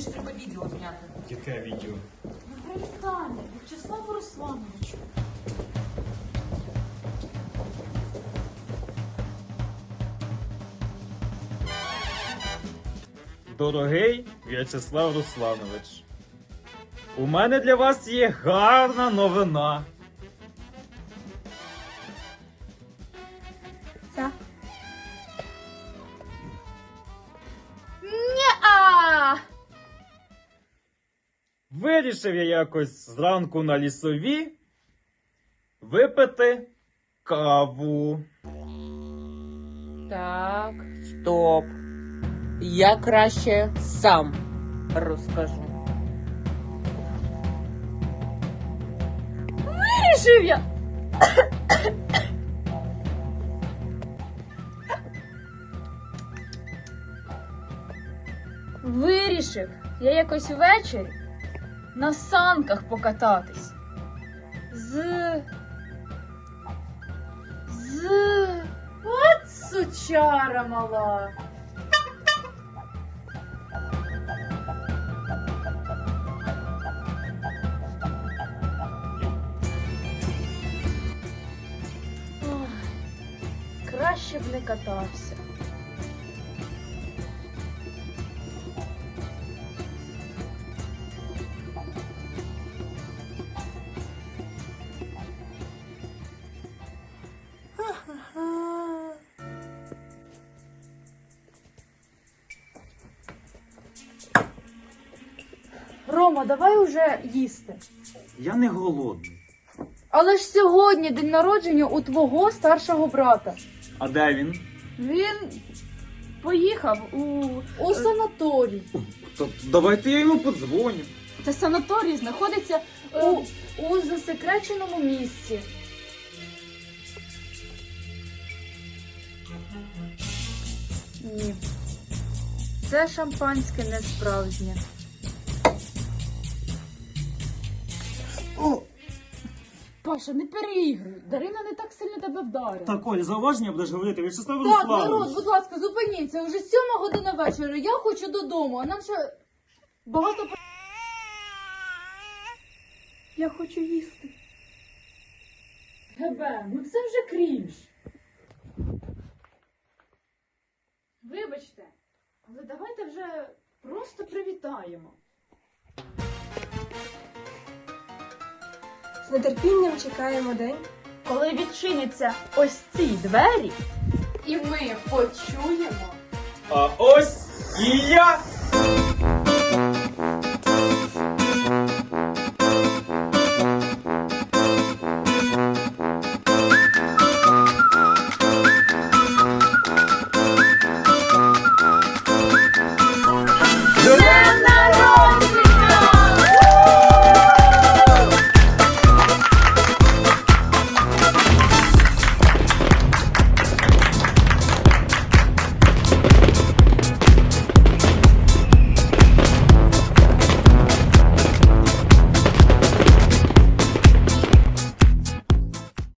ж треба відео зняти. Яке відео? Ну, привітання, Вячеславу Руслановичу. Дорогий В'ячеслав Русланович, у мене для вас є гарна новина. Вирішив я якось зранку на лісові випити каву. Так, стоп. Я краще сам розкажу. Вирішив я! Вирішив я якось ввечері на санках покататись. З. З. От сучара мала. Ох, краще б не катався. Рома, давай уже їсти. Я не голодний. Але ж сьогодні день народження у твого старшого брата. А де він? Він поїхав у, у санаторій. То давайте я йому подзвоню. Та санаторій знаходиться у, у засекреченому місці. Ні. Це шампанське не справжнє. О, Паша, не переігруй. Дарина не так сильно тебе вдарила. так, Оль, зауваження будеш говорити, В'ячеслав Так, народ, будь ласка, зупиніться. Уже сьома година вечора. Я хочу додому, а нам ще багато. пр- Я хочу їсти. Гебе, ну це вже крінж. Вибачте, але давайте вже просто привітаємо. З нетерпінням чекаємо день. Коли відчиняться ось ці двері, і ми почуємо. А ось і я.